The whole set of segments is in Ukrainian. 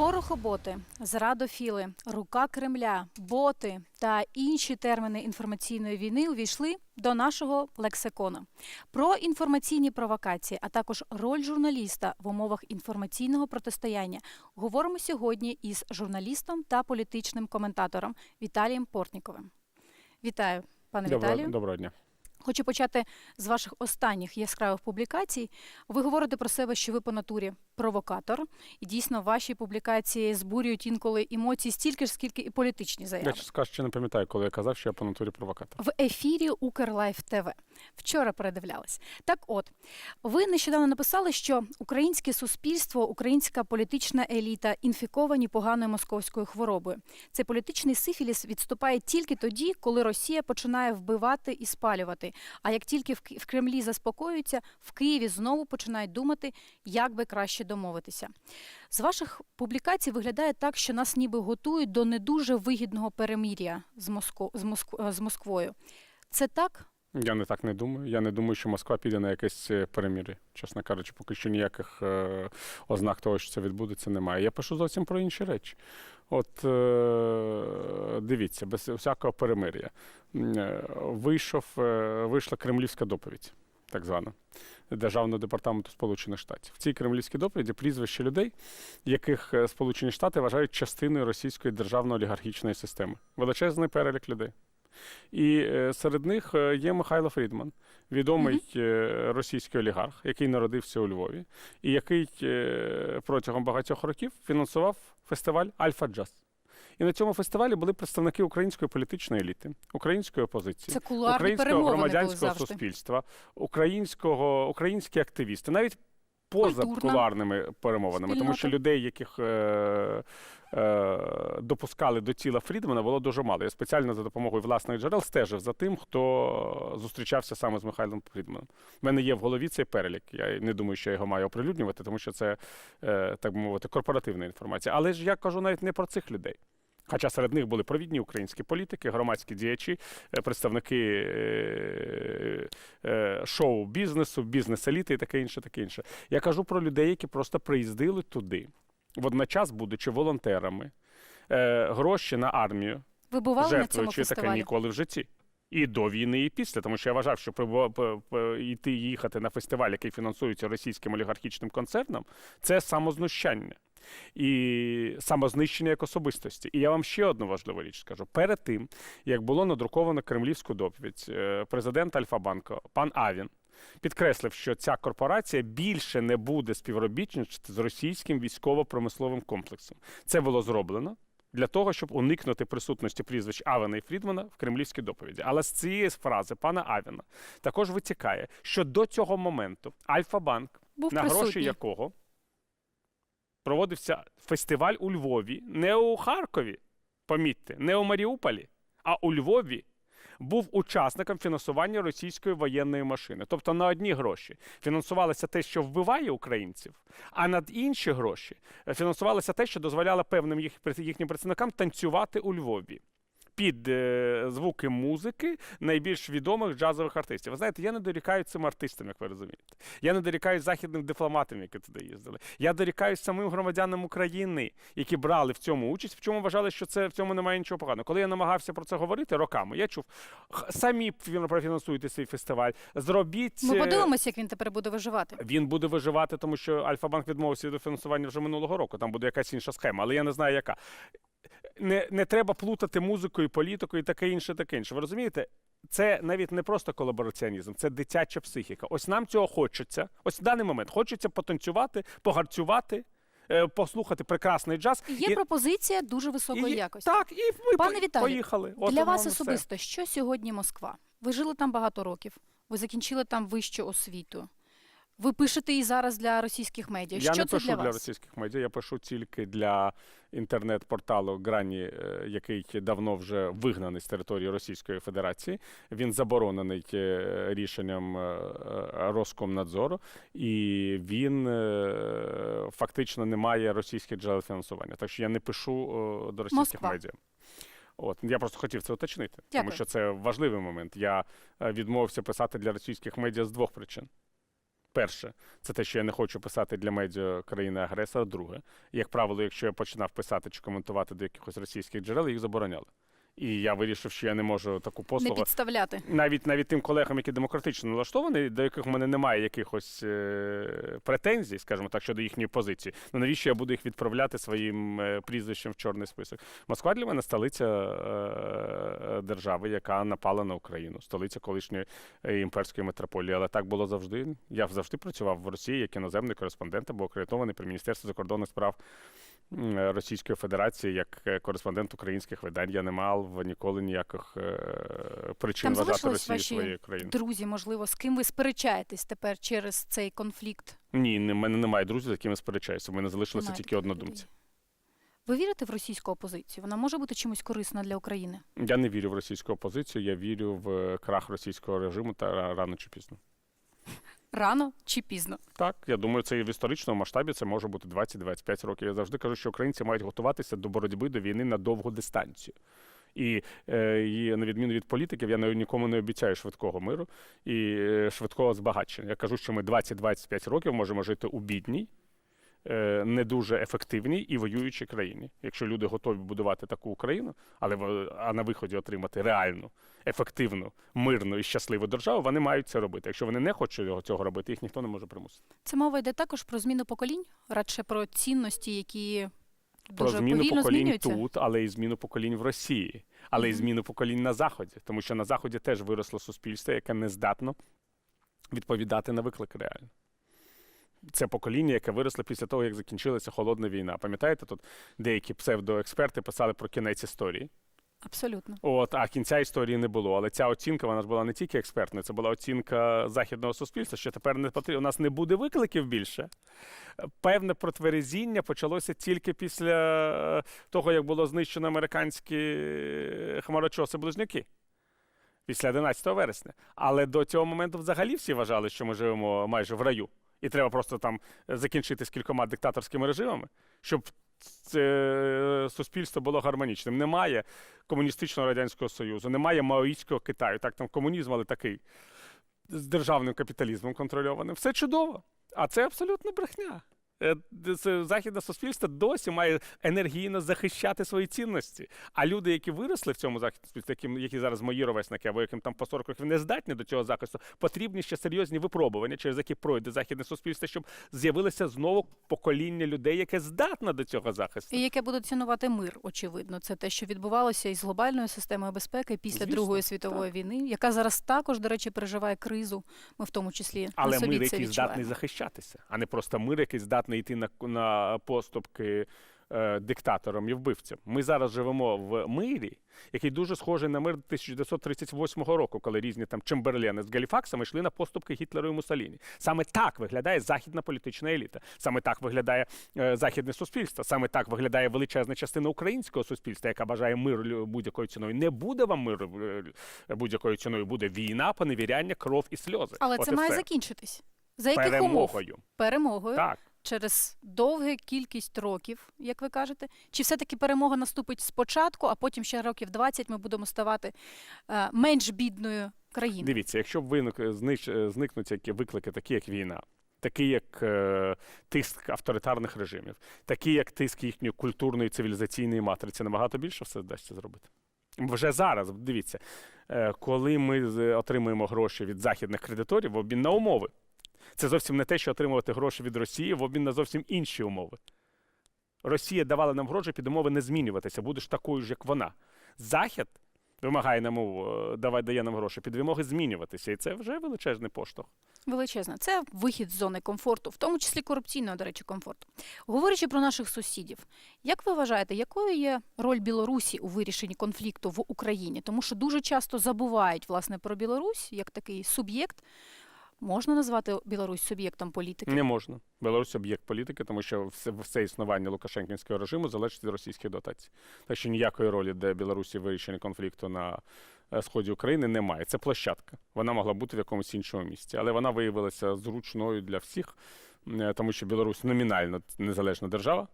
Порохоботи, зрадофіли, рука Кремля, боти та інші терміни інформаційної війни увійшли до нашого лексикона. Про інформаційні провокації, а також роль журналіста в умовах інформаційного протистояння говоримо сьогодні із журналістом та політичним коментатором Віталієм Портніковим. Вітаю, пане Доброго, Віталію. доброго дня. Хочу почати з ваших останніх яскравих публікацій. Ви говорите про себе, що ви по натурі провокатор, і дійсно ваші публікації збурюють інколи емоцій стільки ж, скільки і політичні заяви. Я чесно кажучи, не пам'ятаю, коли я казав, що я по натурі провокатор. В ефірі Укрлайф ТВ. Вчора передивлялась. Так от, ви нещодавно написали, що українське суспільство, українська політична еліта інфіковані поганою московською хворобою. Цей політичний сифіліс відступає тільки тоді, коли Росія починає вбивати і спалювати. А як тільки в Кремлі заспокоюються, в Києві знову починають думати, як би краще домовитися. З ваших публікацій виглядає так, що нас ніби готують до не дуже вигідного перемір'я з, Моско... з, Моск... з Москвою. Це так? Я не так не думаю. Я не думаю, що Москва піде на якесь е, перемір'я. Чесно кажучи, поки що ніяких е, ознак того, що це відбудеться, немає. Я пишу зовсім про інші речі. От е, дивіться, без всякого перемир'я. Е, Вийшов, е, вийшла кремлівська доповідь, так звана. Державного департаменту Сполучених Штатів. В цій кремлівській доповіді прізвище людей, яких Сполучені Штати вважають частиною російської державно-олігархічної системи. Величезний перелік людей. І е, серед них е, є Михайло Фрідман, відомий е, російський олігарх, який народився у Львові, і який протягом багатьох років фінансував фестиваль Альфа Джаз. І на цьому фестивалі були представники української політичної еліти, української опозиції, Це українського громадянського суспільства, українського, українські активісти, навіть поза Культурна кулуарними перемовинами, тому що людей, яких е, е, допускали до тіла Фрідмана, було дуже мало. Я спеціально за допомогою власних джерел стежив за тим, хто зустрічався саме з Михайлом Фрідманом. У мене є в голові цей перелік. Я не думаю, що я його маю оприлюднювати, тому що це, е, так би мовити, корпоративна інформація. Але ж я кажу навіть не про цих людей. Хоча серед них були провідні українські політики, громадські діячі, е, представники е, е, шоу-бізнесу, бізнес-еліти і таке інше, таке інше. Я кажу про людей, які просто приїздили туди, водночас будучи волонтерами, гроші на армію, Ви бували на цьому жертвуючи таке фестивалі? ніколи в житті. І до війни, і після, тому що я вважав, що йти їхати на фестиваль, який фінансується російським олігархічним концерном, це самознущання і самознищення як особистості. І я вам ще одну важливу річ скажу: перед тим як було надруковано кремлівську доповідь, е, президент Альфа-банку пан Авін. Підкреслив, що ця корпорація більше не буде співробітничати з російським військово-промисловим комплексом. Це було зроблено для того, щоб уникнути присутності прізвищ Авена і Фрідмана в кремлівській доповіді. Але з цієї фрази пана Авена також витікає, що до цього моменту Альфа-банк, на гроші якого проводився фестиваль у Львові, не у Харкові, помітьте, не у Маріуполі, а у Львові. Був учасником фінансування російської воєнної машини. Тобто на одні гроші фінансувалося те, що вбиває українців, а над інші гроші е, фінансувалося те, що дозволяло певним їх, їхнім представникам танцювати у Львові. Під е, звуки музики найбільш відомих джазових артистів. Ви знаєте, я не дорікаю цим артистам, як ви розумієте. Я не дорікаю західним дипломатам, які туди їздили. Я дорікаю самим громадянам України, які брали в цьому участь, в чому вважали, що це в цьому немає нічого поганого. Коли я намагався про це говорити роками, я чув, самі фі- профінансуйте цей фестиваль, зробіть. Ми е, подивимося, як він тепер буде виживати. він буде виживати, тому що Альфа-банк відмовився від фінансування вже минулого року. Там буде якась інша схема, але я не знаю, яка. Не, не треба плутати музику і політику і таке інше, таке інше. Ви розумієте? Це навіть не просто колабораціонізм, це дитяча психіка. Ось нам цього хочеться. Ось в даний момент хочеться потанцювати, погарцювати, е, послухати прекрасний джаз. Є і, пропозиція дуже високої і- якості. Так, і ми Пане по- Віталію, поїхали. От Для вас і все. особисто, що сьогодні Москва? Ви жили там багато років, ви закінчили там вищу освіту. Ви пишете і зараз для російських медіа. Я що не це пишу для для, російських медіа, я пишу тільки для інтернет-порталу Грані, е, який давно вже вигнаний з території Російської Федерації. Він заборонений е, рішенням е, Роскомнадзору, і він фактично не має російських джерел фінансування. Так що я не пишу до російських Москва. медіа. От я просто хотів це уточнити, Дякую. тому що це важливий момент. Я відмовився писати для російських медіа з двох причин. Перше, це те, що я не хочу писати для медіа країни-агресора. Друге, як правило, якщо я починав писати чи коментувати до якихось російських джерел, їх забороняли. І я вирішив, що я не можу таку Не послугу підставляти. навіть навіть тим колегам, які демократично налаштовані, до яких в мене немає якихось е, претензій, скажімо так, щодо їхньої позиції. Ну навіщо я буду їх відправляти своїм е, прізвищем в чорний список? Москва для мене столиця е, держави, яка напала на Україну, столиця колишньої е, імперської метрополії. Але так було завжди. Я завжди працював в Росії як іноземний кореспондент або акредитований при Міністерстві закордонних справ. е, Російської Федерації як е, кореспондент українських видань я не мав ніколи ніяких причин Там вважати Росію ваші своєю країною. Друзі, можливо, з ким ви сперечаєтесь тепер через цей конфлікт? Ні, в мене немає друзів, з якими сперечаюся. У мене залишилося Немає тільки однодумці. людей. Ви вірите в російську опозицію? Вона може бути чимось корисна для України? Я не вірю в російську опозицію, я вірю в е, крах російського режиму та рано чи пізно. Рано чи пізно? Так, я думаю, це і в історичному масштабі це може бути 20-25 років. Я завжди кажу, що українці мають готуватися до боротьби до війни на довгу дистанцію. І, е, і на відміну від політиків, я нікому не обіцяю швидкого миру і е, швидкого збагачення. Я кажу, що ми 20-25 років можемо жити у бідній, не дуже ефективній і воюючій країні. Якщо люди готові будувати таку Україну, але а на виході отримати реальну, ефективну, мирну і щасливу державу, вони мають це робити. Якщо вони не хочуть цього- робити, їх ніхто не може примусити. Це мова йде також про зміну поколінь, радше про цінності, які Про дуже зміну поколінь змінюються. тут, але і зміну поколінь в Росії, але і зміну поколінь на Заході, тому що на Заході теж виросло суспільство, яке не здатно відповідати на виклик реально. Це покоління, яке виросло після того, як закінчилася холодна війна. Пам'ятаєте, тут деякі псевдоексперти писали про кінець історії. Абсолютно. От, а кінця історії не було. Але ця оцінка вона ж була не тільки експертною, це була оцінка західного суспільства, що тепер не потрібно. У нас не буде викликів більше. Певне протверезіння почалося тільки після е, того, як було знищено американські е, хмарочоси-близнюки. Після 11 вересня. Але до цього моменту взагалі всі вважали, що ми живемо майже в раю. І треба просто там закінчити з кількома диктаторськими режимами, щоб це суспільство було гармонічним. Немає комуністичного радянського союзу, немає маоїстського Китаю. Так, там комунізм, але такий з державним капіталізмом контрольованим. Все чудово. А це абсолютно брехня. Е, Західне суспільство досі має енергійно захищати свої цінності. А люди, які виросли в цьому західному які зараз мої ровесники, або яким там по 40 років не здатні до цього захисту, потрібні ще серйозні випробування, через які пройде західне суспільство, щоб з'явилося знову покоління людей, яке здатне до цього захисту. І яке буде цінувати мир, очевидно. Це те, що відбувалося із глобальною системою безпеки після Звісно, Другої світової війни, яка зараз також, до речі, переживає кризу. Ми в тому числі Але на собі мир, який здатний захищатися, а не просто мир, який здатний йти на, на поступки е, диктаторам і вбивцям. Ми зараз живемо в мирі, який дуже схожий на мир 1938 року, коли різні там Чемберлени з Галіфаксами йшли на поступки Гітлеру і Муссоліні. Саме так виглядає західна політична еліта. Саме так виглядає е, західне суспільство. Саме так виглядає величезна частина українського суспільства, яка бажає миру будь-якою ціною. Не буде вам миру е, будь-якою ціною. Буде війна, поневіряння, кров і сльози. Але От це має все. закінчитись. За яких умов? перемогою. Перемогою Так. Через довгу кількість років, як ви кажете? Чи все-таки перемога наступить спочатку, а потім ще років 20 ми будемо ставати е, менш бідною країною? Дивіться, якщо виник, е, зникнуть які виклики, такі як війна, такі як е, тиск авторитарних режимів, такі як тиск їхньої культурної цивілізаційної матриці, набагато більше все вдасться зробити. Вже зараз, дивіться, е, коли ми отримуємо гроші від західних кредиторів в обмін на умови, це зовсім не те, що отримувати гроші від Росії в обмін на зовсім інші умови. Росія давала нам гроші під умови не змінюватися, будеш такою ж, як вона. Захід вимагає нам давай дає нам гроші під вимоги змінюватися, і це вже величезний поштовх. Величезна. Це вихід з зони комфорту, в тому числі корупційного, до речі, комфорту. Говорячи про наших сусідів, як ви вважаєте, якою є роль Білорусі у вирішенні конфлікту в Україні? Тому що дуже часто забувають власне про Білорусь як такий суб'єкт. Можна назвати Білорусь суб'єктом політики? Не можна. Білорусь об'єкт політики, тому що все, все існування Лукашенківського режиму залежить від російських дотацій. Так що ніякої ролі для Білорусі в вирішенні конфлікту на е, сході України немає. Це площадка. Вона могла бути в якомусь іншому місці, але вона виявилася зручною для всіх, е, тому що Білорусь номінально незалежна держава.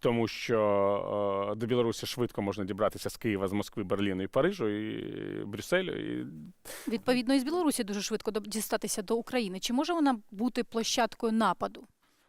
Тому що е, до Білорусі швидко можна дібратися з Києва, з Москви, Берліну і Парижу, і Брюсселю. І Відповідно, із Білорусі дуже швидко дістатися до України. Чи може вона бути площадкою нападу?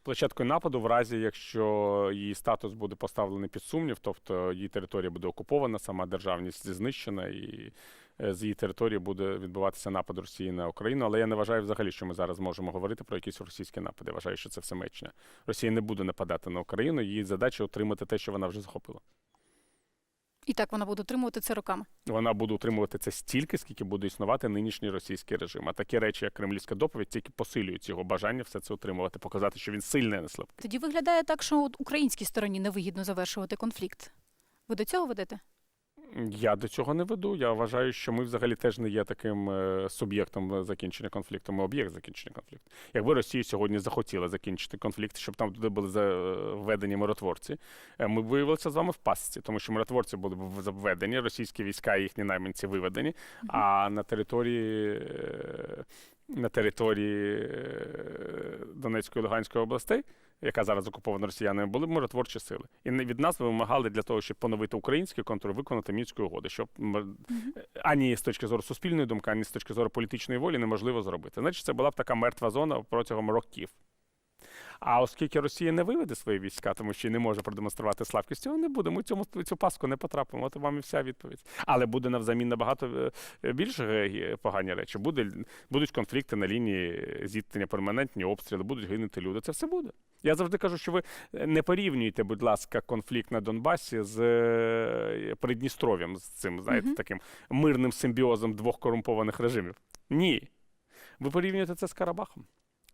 площадкою нападу, в разі якщо її статус буде поставлений під сумнів, тобто її територія буде окупована, сама державність знищена, і з її території буде відбуватися напад Росії на Україну. Але я не вважаю взагалі, що ми зараз можемо говорити про якісь російські напади. Я вважаю, що це все мечня. Росія не буде нападати на Україну. Її задача отримати те, що вона вже захопила. І так вона буде утримувати це роками. Вона буде утримувати це стільки, скільки буде існувати нинішній російський режим. А такі речі, як кремлівська доповідь, тільки посилюють його бажання все це утримувати, показати, що він сильний, а не слабкий. Тоді виглядає так, що українській стороні невигідно завершувати конфлікт. Ви до цього ведете? Я до цього не веду. Я вважаю, що ми взагалі теж не є таким е, суб'єктом закінчення конфлікту. Ми об'єкт закінчення конфлікту. Якби Росія сьогодні захотіла закінчити конфлікт, щоб там туди були заведені миротворці, е, ми б виявилися з вами в пастці, тому що миротворці були б введені, російські війська і їхні найманці виведені. А на території е, на території е, Донецької і Луганської областей, яка зараз окупована росіянами, були миротворчі сили. І не- від нас вимагали для того, щоб поновити український контур, виконати мінську угоду, щоб м, ані з точки зору суспільної думки, ані з точки зору політичної волі неможливо зробити. Значить, це була б така мертва зона протягом років. А оскільки Росія не виведе свої війська, тому що не може продемонструвати слабкість, цього не буде. Ми цьому цю паску не потрапимо. От вам і вся відповідь. Але буде навзамін набагато е, більш е, погані речі. Буде, будуть конфлікти на лінії зіткнення, перманентні обстріли, будуть гинути люди. Це все буде. Я завжди кажу, що ви не порівнюйте, будь ласка, конфлікт на Донбасі з е, Придністров'ям, з цим, знаєте, Мгм. таким мирним симбіозом двох корумпованих режимів. Ні. Ви порівнюєте це з Карабахом,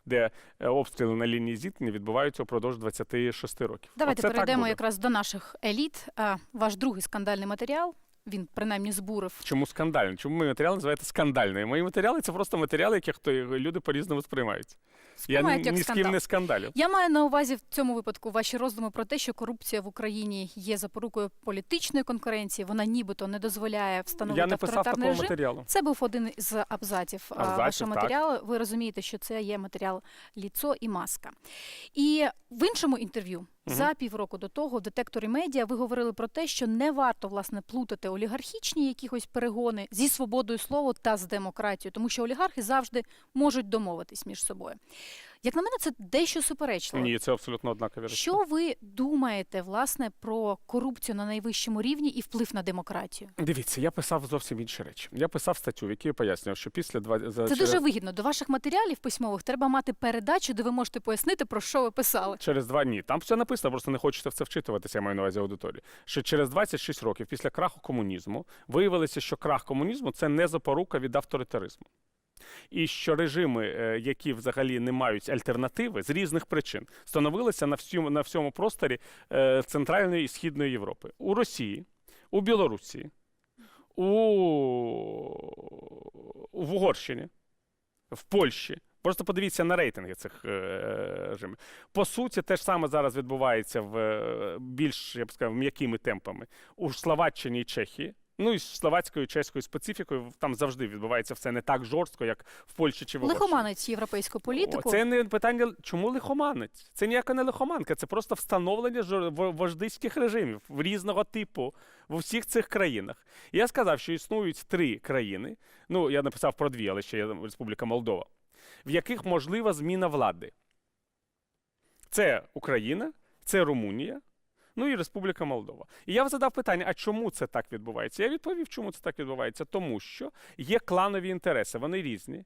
де е, обстріли на лінії зіткнення відбуваються впродовж 26 років. Давайте Оце перейдемо якраз до наших еліт. Ваш другий скандальний матеріал. Він принаймні збурив. Чому скандальний? Чому мій матеріал називається скандальний? Мої матеріали це просто матеріали, які хто люди по-різному сприймають. Я ні, як ні з ким скандал. не скандалю. Я маю на увазі в цьому випадку ваші роздуми про те, що корупція в Україні є запорукою політичної конкуренції. Вона нібито не дозволяє встановити Я не писав авторитарний такого режим. матеріалу. Це був один з абзаців, а, Абзаців, вашого так. матеріалу. Ви розумієте, що це є матеріал ліцо і маска. І в іншому інтерв'ю За півроку до того в детекторі медіа ви говорили про те, що не варто власне плутати олігархічні якихось перегони зі свободою слова та з демократією, тому що олігархи завжди можуть домовитись між собою. Як на мене, це дещо суперечливо. Ні, це абсолютно однакові речі. Що ви думаєте власне про корупцію на найвищому рівні і вплив на демократію? Дивіться, я писав зовсім інші речі. Я писав статтю, в якій я пояснював, що після два за Це через, дуже вигідно. До ваших матеріалів письмових треба мати передачу, де ви можете пояснити, про що ви писали. через два дні. Там все написано, просто не хочете в це вчитуватися, я маю на увазі аудиторії. Що через 26 років після краху комунізму виявилося, що крах комунізму це не запорука від авторитаризму. І що режими, е, які взагалі не мають альтернативи з різних причин, становилися на всьому, на всьому просторі е, Центральної і Східної Європи. У Росії, у Білорусі, у, в Угорщині, в Польщі. Просто подивіться на рейтинги цих е, режимів. По суті, те ж саме зараз відбувається в більш, я б сказав, м'якими темпами у Словаччині і Чехії. Ну і з словацькою чеською специфікою там завжди відбувається все не так жорстко, як в Польщі чи в Угорщині. Лихоманець європейську політику. О, Це не питання, чому лихоманець? Це ніяка не лихоманка, це просто встановлення вождиських режимів різного типу в усіх цих країнах. Я сказав, що існують три країни. Ну, я написав про дві, але ще є Республіка Молдова, в яких можлива зміна влади. Це Україна, це Румунія. Ну і Республіка Молдова. І я задав питання: а чому це так відбувається? Я відповів, чому це так відбувається. Тому що є кланові інтереси, вони різні.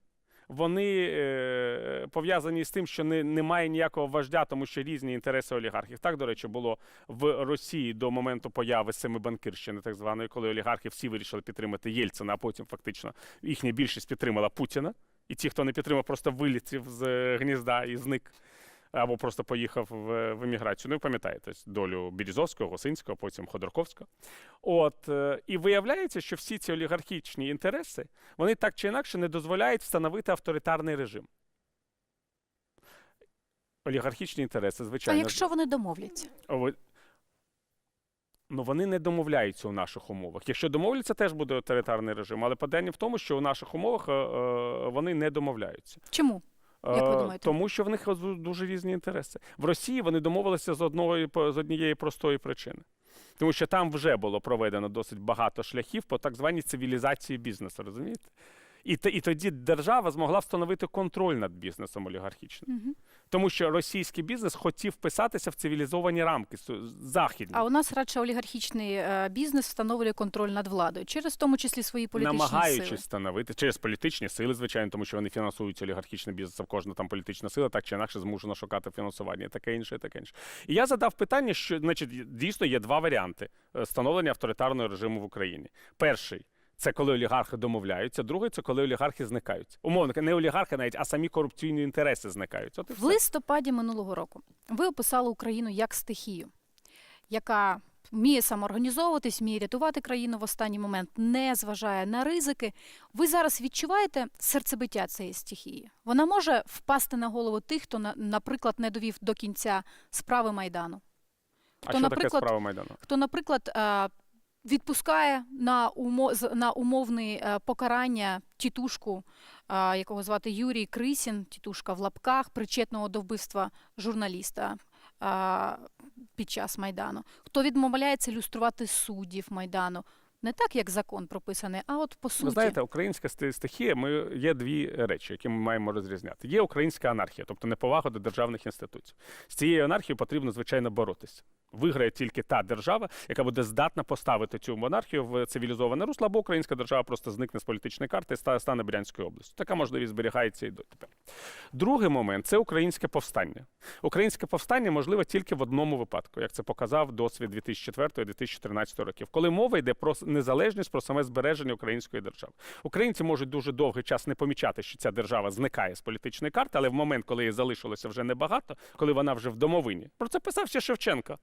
Вони е, пов'язані з тим, що не, немає ніякого вождя, тому що різні інтереси олігархів. Так, до речі, було в Росії до моменту появи семибанкирщини, так званої, коли олігархи всі вирішили підтримати Єльцина, а потім фактично їхня більшість підтримала Путіна. І ті, хто не підтримав, просто вилетів з е, гнізда і зник. Або просто поїхав в, в еміграцію. Ну, ви пам'ятаєте долю Березовського, Госинського, потім Ходорковського. От, е, і виявляється, що всі ці олігархічні інтереси вони так чи інакше не дозволяють встановити авторитарний режим. Олігархічні інтереси, А звичайно. якщо вони домовляться? Ну, вони не домовляються у наших умовах. Якщо домовляться, теж буде авторитарний режим. Але питання в тому, що у наших умовах е, е, вони не домовляються. Чому? Як ви Е, думаєте? Тому що в них дуже різні інтереси. В Росії вони домовилися з одної з однієї простої причини. Тому що там вже було проведено досить багато шляхів по так званій цивілізації бізнесу, розумієте? І, і тоді держава змогла встановити контроль над бізнесом олігархічним. Мгм. Тому що російський бізнес хотів вписатися в цивілізовані рамки західні. А у нас радше олігархічний е, бізнес встановлює контроль над владою через в тому числі свої політичні намагаючись сили. становити через політичні сили, звичайно, тому що вони фінансують олігархічний бізнес. Кожна там політична сила так чи інакше змушена шукати фінансування, таке інше, таке інше. І я задав питання, що значить дійсно є два варіанти е, становлення авторитарного режиму в Україні. Перший. Це коли олігархи домовляються, другий це коли олігархи зникають. Умовно, не олігархи навіть, а самі корупційні інтереси зникають. От і В все. листопаді минулого року ви описали Україну як стихію, яка вміє самоорганізовуватись, вміє рятувати країну в останній момент, не зважає на ризики. Ви зараз відчуваєте серцебиття цієї стихії? Вона може впасти на голову тих, хто, на- наприклад, не довів до кінця справи Майдану. а хто, що таке наприклад, справа Майдану? Хто, наприклад, відпускає на, на умовне покарання тітушку, е, якого звати Юрій Крисін, тітушка в лапках, причетного до вбивства журналіста е, під час Майдану. Хто відмовляється люструвати суддів Майдану. Не так, як закон прописаний, а от по суті. Ви знаєте, українська стихія. Ми є дві речі, які ми маємо розрізняти. Є українська анархія, тобто неповага до державних інституцій. З цією анархією потрібно звичайно боротися. Виграє тільки та держава, яка буде здатна поставити цю монархію в цивілізоване русло, або українська держава просто зникне з політичної карти і стане Брянською областю. Така можливість зберігається і дотепер. Другий момент це українське повстання. Українське повстання можливе тільки в одному випадку, як це показав досвід 2004-2013 років, коли мова йде про незалежність, про саме збереження української держави. Українці можуть дуже довгий час не помічати, що ця держава зникає з політичної карти, але в момент, коли її залишилося вже небагато, коли вона вже в домовині, про це писав ще Шевченко.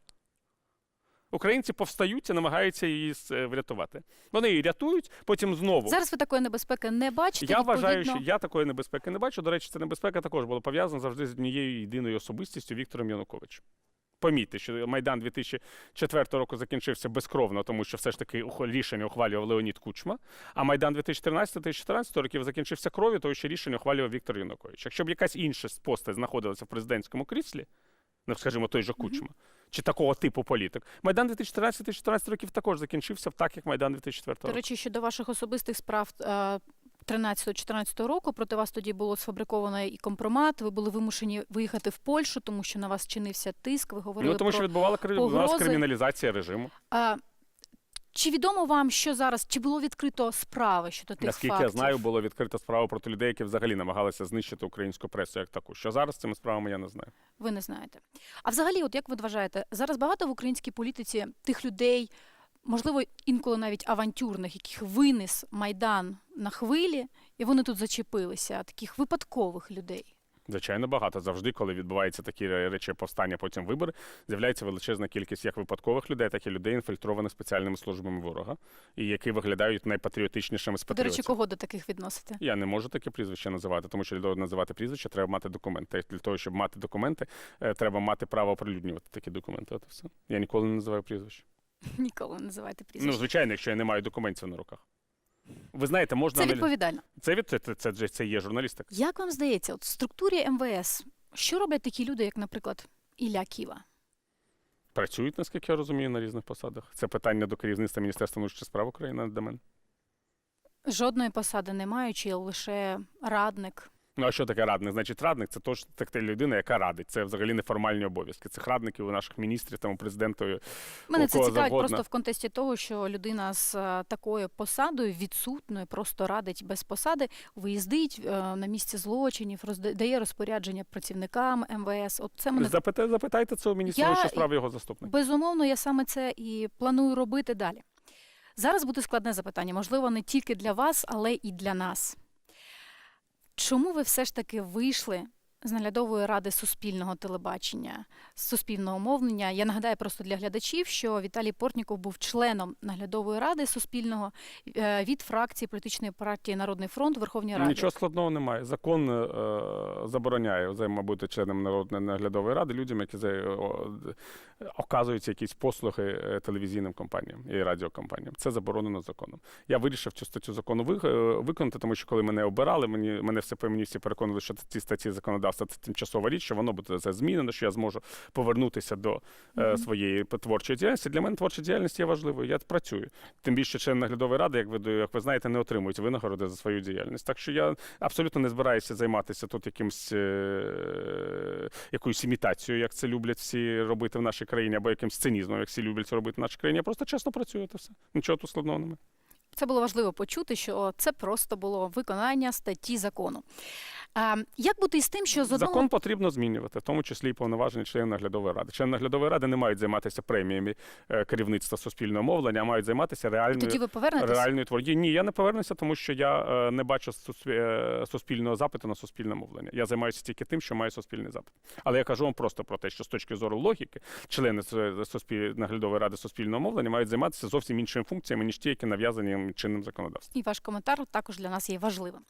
Українці повстають і намагаються її е, врятувати. Вони її рятують, потім знову. Зараз ви такої небезпеки не бачите. Я вважаю, відповідно- що я такої небезпеки не бачу. До речі, ця небезпека також була пов'язана завжди з однією єдиною особистістю Віктором Януковичем. Помітьте, що Майдан 2004 року закінчився безкровно, тому що все ж таки рішення ухвалював Леонід Кучма. А Майдан 2013-2014 років закінчився кров'ю, тому що рішення ухвалював Віктор Янукович. Якщо б якась інша постать знаходилася в президентському кріслі, ну скажімо, той же Кучма, чи такого типу політик, Майдан 2013-2014 років також закінчився так, як Майдан 2004 До року. речі, щодо ваших особистих справ е, 13-14 року проти вас тоді було сфабриковано і компромат. Ви були вимушені виїхати в Польщу, тому що на вас чинився тиск. Ви говорили Ну тому про що відбувала у нас криміналізація режиму. А, чи відомо вам, що зараз чи було відкрито справи щодо тих Наскільки фактів? я знаю, було відкрита справа проти людей, які взагалі намагалися знищити українську пресу як таку. Що зараз з цими справами я не знаю. Ви не знаєте. А взагалі, от як ви вважаєте, зараз багато в українській політиці тих людей, можливо, інколи навіть авантюрних, яких винес майдан на хвилі, і вони тут зачепилися, таких випадкових людей. Звичайно, багато завжди, коли відбуваються такі речі, повстання, потім вибори, з'являється величезна кількість як випадкових людей, так і людей, інфільтрованих спеціальними службами ворога, і які виглядають найпатріотичнішими з Ви, До речі, кого до таких відносите? Я не можу таке прізвище називати, тому що для того називати прізвище треба мати документи. Для того, щоб мати документи, е, треба мати право оприлюднювати такі документи. От і все. Я ніколи не називаю прізвище. Ніколи не називайте Ну, звичайно, якщо я не маю документів на руках. Ви знаєте, можна Це аналі- відповідально. Це від це, це, це, це, це є журналістика. Як вам здається, от в структурі МВС, що роблять такі люди, як, наприклад, Ілля Ківа? Працюють, наскільки я розумію, на різних посадах. Це питання до керівництва Міністерства внутрішніх справ України до мене. Жодної посади не маючи, лише радник. Ну а що таке радник? Значить, радник це тож така людина, яка радить. Це взагалі неформальні обов'язки. Цих радників у наших міністрів, там у президента. Мене У це цікавить завгодно. просто в контексті того, що людина з е, такою посадою відсутною, просто радить без посади, виїздить е, на місці злочинів, розда- дає розпорядження працівникам МВС. От це мене Запитайте, запитайте це у міністра внутрішніх справ його заступника. безумовно. Я саме це і планую робити далі. Зараз буде складне запитання, можливо, не тільки для вас, але і для нас. Чому ви все ж таки вийшли з наглядової ради суспільного телебачення, суспільного мовлення. Я нагадаю просто для глядачів, що Віталій Портніков був членом наглядової ради суспільного е, від фракції політичної партії Народний фронт Верховній Раді. Нічого складного немає. Закон е, забороняє бути членом народної наглядової ради людям, які за, о, якісь послуги е, телевізійним компаніям і радіокомпаніям. Це заборонено законом. Я вирішив цю статтю закону ви- е, виконати, тому що коли мене обирали, мені мене все всі переконали, що ці статті законодавства це тимчасова річ, що воно буде це змінено, що я зможу повернутися до е, своєї творчої діяльності. Для мене творча діяльність є важливою. Я працюю. Тим більше член наглядової ради, як ви як ви знаєте, не отримують винагороди за свою діяльність. Так що я абсолютно не збираюся займатися тут якимсь е, якоюсь імітацією, як це люблять всі робити в нашій країні, або якимсь цинізмом, як всі люблять це робити в нашій країні. Я просто чесно працюю, та все. Нічого тут складного немає. Це було важливо почути, що це просто було виконання статті закону. А, як бути із тим, що з одного Закон потрібно змінювати, в тому числі і повноваження членів наглядової ради. Члени наглядової ради не мають займатися преміями е, керівництва суспільного мовлення, а мають займатися реальною тоді ви повернетесь? реальної творді. Ні, я не повернуся, тому що я е, не бачу е, суспільного запиту на суспільне мовлення. Я займаюся тільки тим, що має суспільний запит. Але я кажу вам просто про те, що з точки зору логіки, члени суспіль... наглядової ради суспільного мовлення мають займатися зовсім іншими функціями, ніж ті, які нав'язані чинним законодавством. І ваш коментар також для нас є важливим.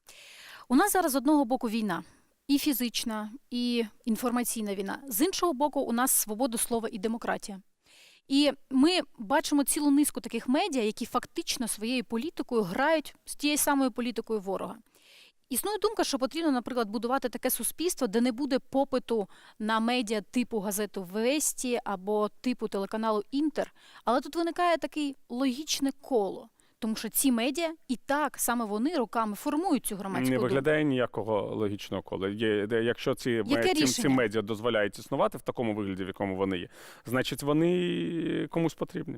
У нас зараз з одного боку війна. І фізична, і інформаційна війна. З іншого боку, у нас свобода слова і демократія. І ми бачимо цілу низку таких медіа, які фактично своєю політикою грають з тією самою політикою ворога. Існує думка, що потрібно, наприклад, будувати таке суспільство, де не буде попиту на медіа типу газету Весті або типу телеканалу Інтер. Але тут виникає таке логічне коло. Тому що ці медіа і так саме вони роками формують цю громадську Не думку. виглядає ніякого логічного кола. Є, де- якщо ці, Яке ці, ці медіа дозволяють існувати в такому вигляді, в якому вони є, значить вони комусь потрібні.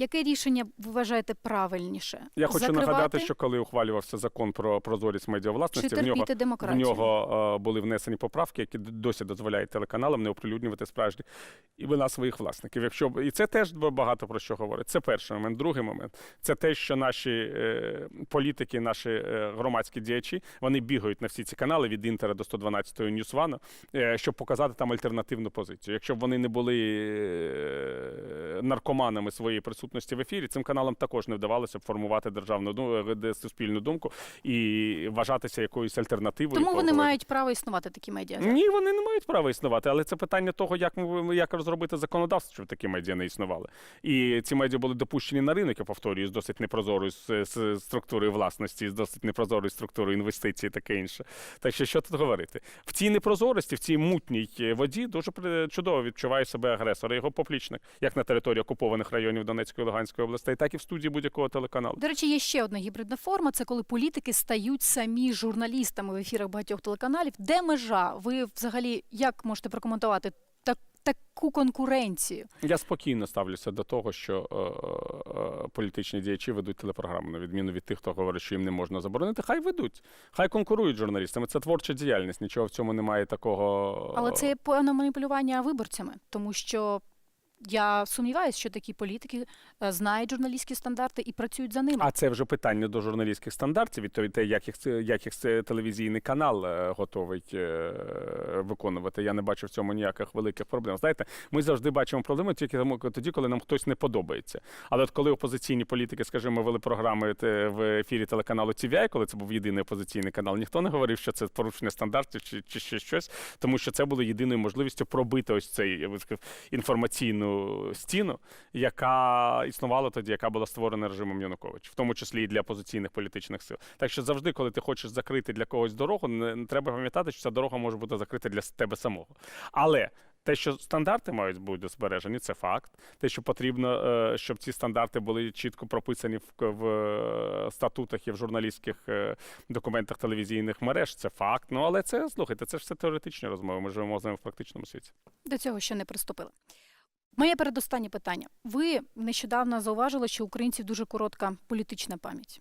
Яке рішення ви вважаєте правильніше? Я хочу Закривати нагадати, що коли ухвалювався закон про прозорість медіавласності, в нього в нього е, були внесені поправки, які досі дозволяють телеканалам не оприлюднювати справжні імена своїх власників. Якщо і це теж багато про що говорить. Це перший момент. Другий момент це те, що наші е, політики, наші е, громадські діячі, вони бігають на всі ці канали від Інтера до 112 Ньюсвану, е, щоб показати там альтернативну позицію. Якщо б вони не були е, наркоманами своєї присутності в ефірі, цим каналам також не вдавалося б формувати державну е, суспільну думку і вважатися якоюсь альтернативою. Тому вони мають право існувати такі медіа. Ні, вони не мають права існувати, але це питання того, як ми як розробити законодавство, щоб такі медіа не існували. І ці медіа були допущені на ринок, я повторюю, з досить непрозорою структурою власності, з досить непрозорою структурою інвестицій і таке інше. Так що що тут говорити? В цій непрозорості, в цій мутній е, воді дуже чудово відчуває себе агресор, і його поплічник, як на території окупованих районів Донецької Луганської областей, так і в студії будь-якого телеканалу. До речі, є ще одна гібридна форма. Це коли політики стають самі журналістами в ефірах багатьох телеканалів. Де межа? Ви взагалі як можете прокоментувати таку конкуренцію? Я спокійно ставлюся до того, що е, е, політичні діячі ведуть телепрограму, на відміну від тих, хто говорить, що їм не можна заборонити. Хай ведуть, хай конкурують журналістами. Це творча діяльність. Нічого в цьому немає такого. Але це певне маніпулювання виборцями, тому що я сумніваюся, що такі політики е, знають журналістські стандарти і працюють за ними. А це вже питання до журналістських стандартів, від того, те, як їх, як їх телевізійний канал е, готовий е, виконувати. Я не бачу в цьому ніяких великих проблем. Знаєте, ми завжди бачимо проблеми тільки тоді, коли нам хтось не подобається. Але от коли опозиційні політики, скажімо, вели програми в ефірі телеканалу TVI, коли це був єдиний опозиційний канал, ніхто не говорив, що це порушення стандартів чи, чи ще щось, тому що це було єдиною можливістю пробити ось цей я стіну, яка існувала тоді, яка була створена режимом Януковича, в тому числі і для опозиційних політичних сил. Так що завжди, коли ти хочеш закрити для когось дорогу, не, треба пам'ятати, що ця дорога може бути закрита для тебе самого. Але те, що стандарти мають бути збережені, це факт. Те, що потрібно, е, щоб ці стандарти були чітко прописані в, в е, статутах і в журналістських е, документах телевізійних мереж, це факт. Ну але це слухайте, це ж все теоретичні розмови. Ми живемо з ними в практичному світі. До цього ще не приступили. Моє передостаннє питання. Ви нещодавно зауважили, що українців дуже коротка політична пам'ять.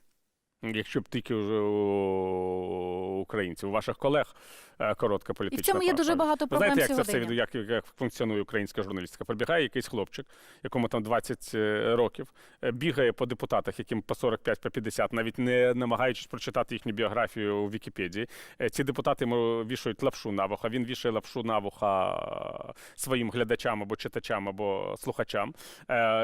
Якщо б тільки вже у українців, у ваших колег е, коротка І в політична цьому є дуже багато проблем знаєте, як це все від- як, як функціонує українська журналістика? Прибігає якийсь хлопчик, якому там 20 е, років, е, бігає по депутатах, яким по 45, по 50, навіть не намагаючись прочитати їхню біографію у Вікіпедії. Ці депутати йому вішають лапшу на вуха. Він вішає лапшу на вуха своїм глядачам або читачам, або слухачам.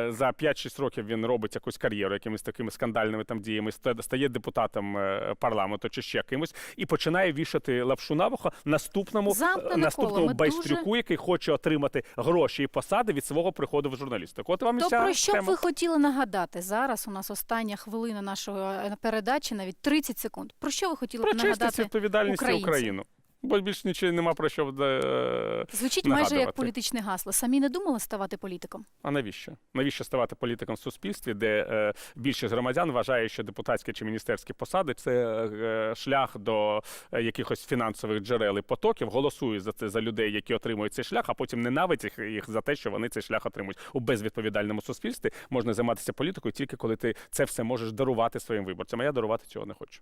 За 5-6 років він робить якусь кар'єру, якимись такими скандальними там діями, ста- стає депутатом е, парламенту чи ще кимось, і починає вішати лапшу на вухо наступному, Замкнене наступному байстрюку, байстрюку, який хоче отримати гроші і посади від свого приходу в журналістику. От вам То ця про що б ви хотіли нагадати зараз? У нас остання хвилина нашої е, передачі, навіть 30 секунд. Про що ви хотіли Про б нагадати? відповідальність? Україну. Бо більш нічого нема про що. е, Звучить майже як політичне гасло. Самі не думали ставати політиком? А навіщо? Навіщо ставати політиком в суспільстві, де е, більшість громадян вважає, що депутатські чи міністерські посади це е, шлях до е, якихось фінансових джерел і потоків, голосують за це за людей, які отримують цей шлях, а потім ненавидять їх, їх за те, що вони цей шлях отримують. У безвідповідальному суспільстві можна займатися політикою тільки коли ти це все можеш дарувати своїм виборцям. А я дарувати цього не хочу.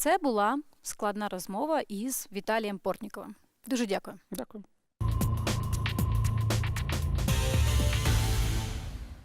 Це була складна розмова із Віталієм Портніковим. Дуже дякую. Дякую.